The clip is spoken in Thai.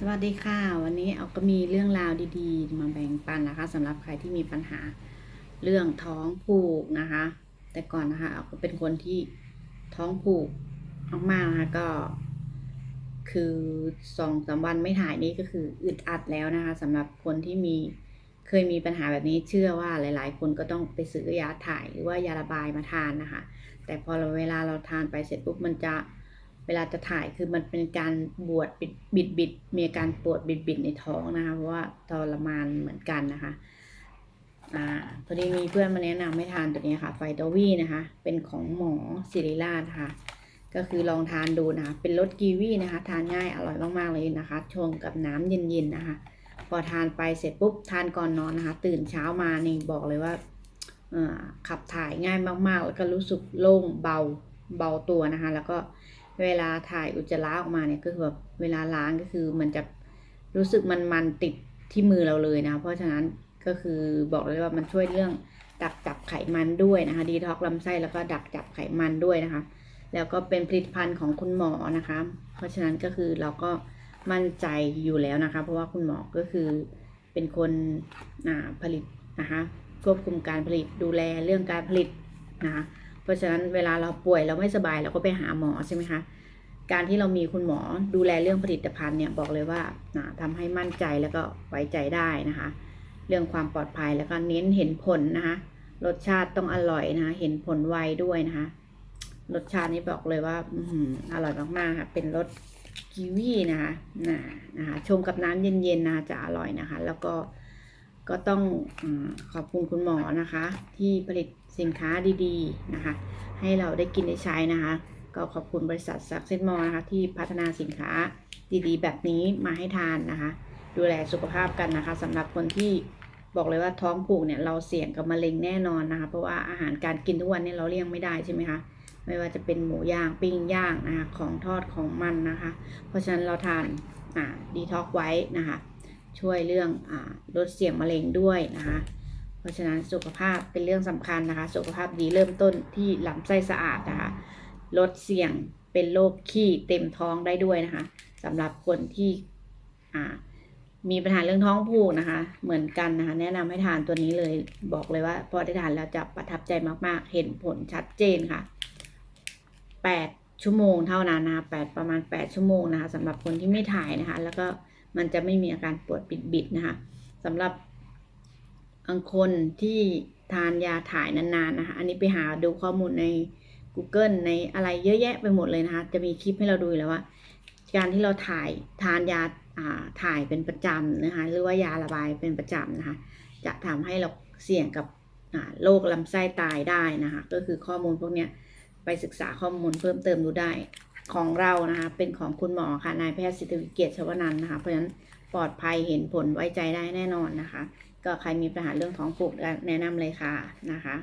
สวัสดีค่ะ วันนี้เอาก็มีเรื่องราวดีๆ มาแบ่งปันนะคะสำหรับใครที่มีปัญหาเรื่องท้องผูกนะคะ แต่ก่อนนะคะเอาก็เป็นคนที่ท้องผูกมากๆนะคะก็ คือสองสามวันไม่ถ่ายนี่ก็คืออึดอัดแล้วนะคะสำหรับคนที่มีเคยมีปัญหาแบบนี้เชื่อว่าหลาย ๆ คนก็ต้องไปซื้อยาถ่ายหรือว่ายาระบายมาทานนะคะ แต่พอเราเวลาเราทานไปเสร็จปุ๊บมันจะ เวลาจะถ่ายคือมันเป็นการบวดบิดบิดบดมีอาการปวดบิดบิดในท้องนะคะเพราะว่าทรมานเหมือนกันนะคะอ่าพอดีมีเพื่อนมาแนะนำให้ทานตัวนี้ค่ะ ไฟตวีนะคะ เป็นของหมอศิริราชค่ะ ก็คือลองทานดูนะคะ เป็นรสกีวีนะคะ ทานง่ายอร่อยมากๆเลยนะคะชงกับน้ำเย็นๆนะคะ พอทานไปเสร็จปุ๊บทานก่อนนอนนะคะ ตื่นเช้ามานี่บอกเลยว่าขับถ่ายง่ายมากๆ แล้วก็รู้สึกโล่งเบาเบาตัวนะคะ แล้วก็ เวลาถ่ายอุจจาระออกมาเนี่ยก็คือแบบเวลาล้างก็คือมันจะรู้สึกมันมันติดที่มือเราเลยนะคะเพราะฉะนั้นก็คือบอกเลยว่ามันช่วยเรื่องดักจับไขมันด้วยนะคะ ดีท็อกลำไส้แล้วก็ดักจับไขมันด้วยนะคะ แล้วก็เป็นผลิตภัณฑ์ของคุณหมอนะคะ เพราะฉะนั้นก็คือเราก็มั่นใจอยู่แล้วนะคะ เพราะว่าคุณหมอก็คือเป็นคนผลิตนะคะควบคุมการผลิตดูแลเรื่องการผลิตนะคะ เพราะฉะนั้นเวลาเราป่วยเราไม่สบายเราก็ไปหาหมอใช่ไหมคะการที่เรามีคุณหมอดูแลเรื่องผลิตภัณฑ์เนี่ยบอกเลยว่าอ่าทำให้มั่นใจแล้วก็ไว้ใจได้นะคะ เรื่องความปลอดภัยแล้วก็เน้นเห็นผลนะคะ รสชาติต้องอร่อยนะคะ เห็นผลไวด้วยนะคะ รสชาตินี้บอกเลยว่าอืออร่อยมากๆค่ะเป็นรสกีวีนะคะนะนะคะชงกับน้ำเย็นๆนะคะจะอร่อยนะคะ แล้วก็ ก็ต้องอขอบคุณคุณหมอนะคะ ที่ผลิตสินค้าดีๆนะคะ ให้เราได้กินได้ใช้นะคะ ก็ขอบคุณบริษัทซักเซนมอนะคะ ที่พัฒนาสินค้าดีๆ แบบนี้มาให้ทานนะคะ ดูแลสุขภาพกันนะคะสำหรับคนที่บอกเลยว่าท้องผูกเนี่ยเราเสี่ยงกับมะเร็งแน่นอนนะคะ เพราะว่าอาหารการกินทุกวันเนี่ยเราเลี่ยงไม่ได้ใช่ไหมคะไม่ว่าจะเป็นหมูย่างปิ้งย่างนะคะของทอดของมันนะคะ เพราะฉะนั้นเราทานอ่าดีท็อกไว้นะคะ ช่วยเรื่องอลดเสี่ยงมะเร็งด้วยนะคะ เพราะฉะนั้นสุขภาพเป็นเรื่องสำคัญนะคะ สุขภาพดีเริ่มต้นที่ลำไส้สะอาดนะคะ ลดเสี่ยงเป็นโรคขี้เต็มท้องได้ด้วยนะคะสำหรับคนที่มีปัญหาเรื่องท้องผูกนะคะ เหมือนกันนะคะ แนะนำให้ทานตัวนี้เลยบอกเลยว่า พอได้ทานแล้วจะประทับใจมากๆ เห็นผลชัดเจนค่ะ 8 ชั่วโมงเท่านั้นนะคะ8ประมาณ 8 ชั่วโมงนะคะสำหรับคนที่ไม่ถ่ายนะคะ แล้วก็มันจะไม่มีอาการปวดบิดๆนะคะสำหรับบางคนที่ทานยาถ่ายนานๆนะคะ อันนี้ไปหาดูข้อมูลใน Google ในอะไรเยอะแยะไปหมดเลยนะคะ จะมีคลิปให้เราดูอยู่แล้วว่า การที่เราถ่ายทานยาถ่ายเป็นประจำนะคะ หรือว่ายาระบายเป็นประจำนะคะ จะทำให้เราเสี่ยงกับโรคลำไส้ตายได้นะคะ ก็คือข้อมูลพวกนี้ ไปศึกษาข้อมูลเพิ่มเติมดูได้ของเรานะคะเป็นของคุณหมอค่ะนายแพทย์สิทธิวิเกียรติชวนันท์นะคะ เพราะฉะนั้นปลอดภัยเห็นผลไว้ใจได้แน่นอนนะคะ ก็ใครมีปัญหาเรื่องท้องผูกแนะนำเลยค่ะนะคะ